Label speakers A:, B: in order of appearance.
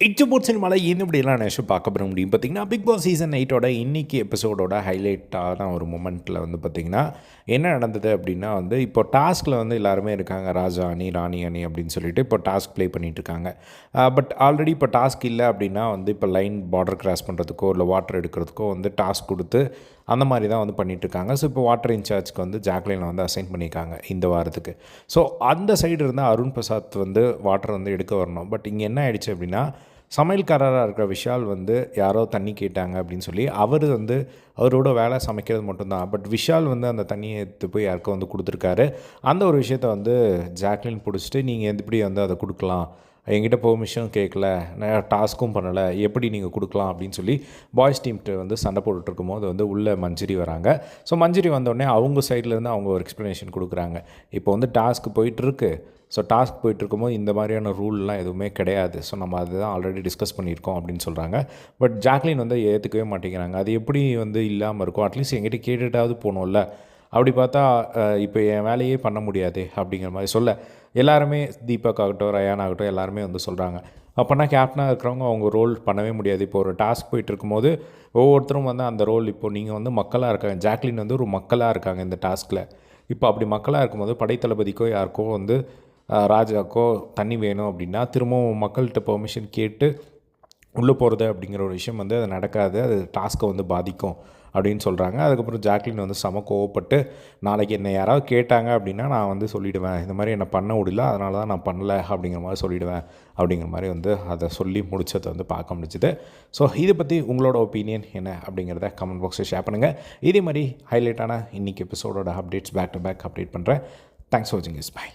A: இச்சு போட் சினிமாவில் இந்த இப்படியெல்லாம் நினச்சி பார்க்க போக முடியும்? பார்த்திங்கன்னா பிக் பாஸ் சீசன் எயிட்டோட இன்றைக்கி எபிசோடோட ஹைலைட்டான ஒரு மூமெண்ட்டில் வந்து பார்த்திங்கன்னா என்ன நடந்தது அப்படின்னா வந்து இப்போ டாஸ்கில் வந்து எல்லாருமே இருக்காங்க. ராஜா அணி ராணி அணி அப்படின்னு சொல்லிட்டு இப்போ டாஸ்க் ப்ளே பண்ணிகிட்ருக்காங்க பட் ஆல்ரெடி இப்போ டாஸ்க் இல்லை அப்படின்னா வந்து இப்போ லைன் பார்டர் கிராஸ் பண்ணுறதுக்கோ இல்லை வாட்டர் எடுக்கிறதுக்கோ வந்து டாஸ்க் கொடுத்து அந்த மாதிரி தான் வந்து பண்ணிகிட்ருக்காங்க இருக்காங்க. ஸோ இப்போ வாட்டர் இன்சார்ஜ்க்கு வந்து ஜாக்லைனை வந்து அசைன் பண்ணியிருக்காங்க இந்த வாரத்துக்கு. ஸோ அந்த சைடு இருந்தால் அருண் பிரசாத் வந்து வாட்டர் வந்து எடுக்க வரணும். பட் இங்கே என்ன ஆயிடுச்சு அப்படின்னா சமையல்காரராக இருக்கிற விஷால் வந்து யாரோ தண்ணி கேட்டாங்க அப்படின்னு சொல்லி அவர் வந்து அவரோட வேலை சமைக்கிறது மட்டும்தான். பட் விஷால் வந்து அந்த தண்ணியை எடுத்து போய் யாருக்கோ வந்து கொடுத்துருக்காரு. அந்த ஒரு விஷயத்த வந்து ஜாக்லின் பிடிச்சிட்டு நீங்கள் எப்படி வந்து அதை கொடுக்கலாம்? எங்கிட்ட பெர்மிஷனும் கேட்கல நான் டாஸ்க்கும் பண்ணலை எப்படி நீங்கள் கொடுக்கலாம் அப்படின்னு சொல்லி பாய்ஸ் டீம்கிட்ட வந்து சண்டை போட்டுட்ருக்கும் போது வந்து உள்ளே மஞ்சரி வராங்க. ஸோ மஞ்சரி வந்தோடனே அவங்க சைட்லேருந்து அவங்க ஒரு எக்ஸ்ப்ளனேஷன் கொடுக்குறாங்க. இப்போ வந்து டாஸ்க் போயிட்டுருக்கு ஸோ டாஸ்க் போயிட்டு இருக்கும்போது இந்த மாதிரியான ரூல்லாம் எதுவுமே கிடையாது. ஸோ நம்ம அதுதான் ஆல்ரெடி டிஸ்கஸ் பண்ணியிருக்கோம் அப்படின்னு சொல்கிறாங்க பட் ஜாக்லின் வந்து ஏற்றுக்கவே மாட்டேங்கிறாங்க. அது எப்படி வந்து இல்லாமல் இருக்கும் அட்லீஸ்ட் எங்கிட்ட கேட்டுட்டாவது போகணும்ல அப்படி பார்த்தா இப்போ என் வேலையே பண்ண முடியாது அப்படிங்கிற மாதிரி சொல்ல எல்லாருமே தீபக் ஆகட்டும் ரயான் ஆகட்டும் எல்லாருமே வந்து சொல்கிறாங்க அப்போனா கேப்டனாக இருக்கிறவங்க அவங்க ரோல் பண்ணவே முடியாது. இப்போ ஒரு டாஸ்க் போயிட்டு இருக்கும்போது ஒவ்வொருத்தரும் வந்து அந்த ரோல் இப்போ நீங்கள் வந்து மக்களாக இருக்காங்க. ஜாக்லின் வந்து ஒரு மக்களாக இருக்காங்க இந்த டாஸ்கில் இப்போ அப்படி மக்களாக இருக்கும்போது படைத்தளபதிக்கோ யாருக்கோ வந்து ராஜாக்கோ தண்ணி வேணும் அப்படின்னா திரும்பவும் மக்கள்கிட்ட பெர்மிஷன் கேட்டு உள்ளே போகிறது அப்படிங்கிற ஒரு விஷயம் வந்து அது நடக்காது. அது டாஸ்க்கை வந்து பாதிக்கும் அப்படின்னு சொல்கிறாங்க. அதுக்கப்புறம் ஜாக்லின் வந்து செம கோவப்பட்டு நாளைக்கு என்னை யாராவது கேட்டாங்க அப்படின்னா நான் வந்து சொல்லிவிடுவேன் இந்த மாதிரி என்னை பண்ண முடியல அதனால தான் நான் பண்ணல அப்படிங்கிற மாதிரி சொல்லிவிடுவேன் அப்படிங்கிற மாதிரி வந்து அதை சொல்லி முடிச்சதை வந்து பார்க்க முடிச்சுது ஸோ இதை பற்றி உங்களோட ஒப்பீனியன் என்ன அப்படிங்கிறத கமெண்ட் பாக்ஸில் ஷேர் பண்ணுங்கள் இதே மாதிரி ஹைலைட்டான இன்றைக்கி எபிசோடோட updates back to back update பண்ணுறேன். தேங்க்ஸ் ஃபார் வாட்சிங் இஸ் பை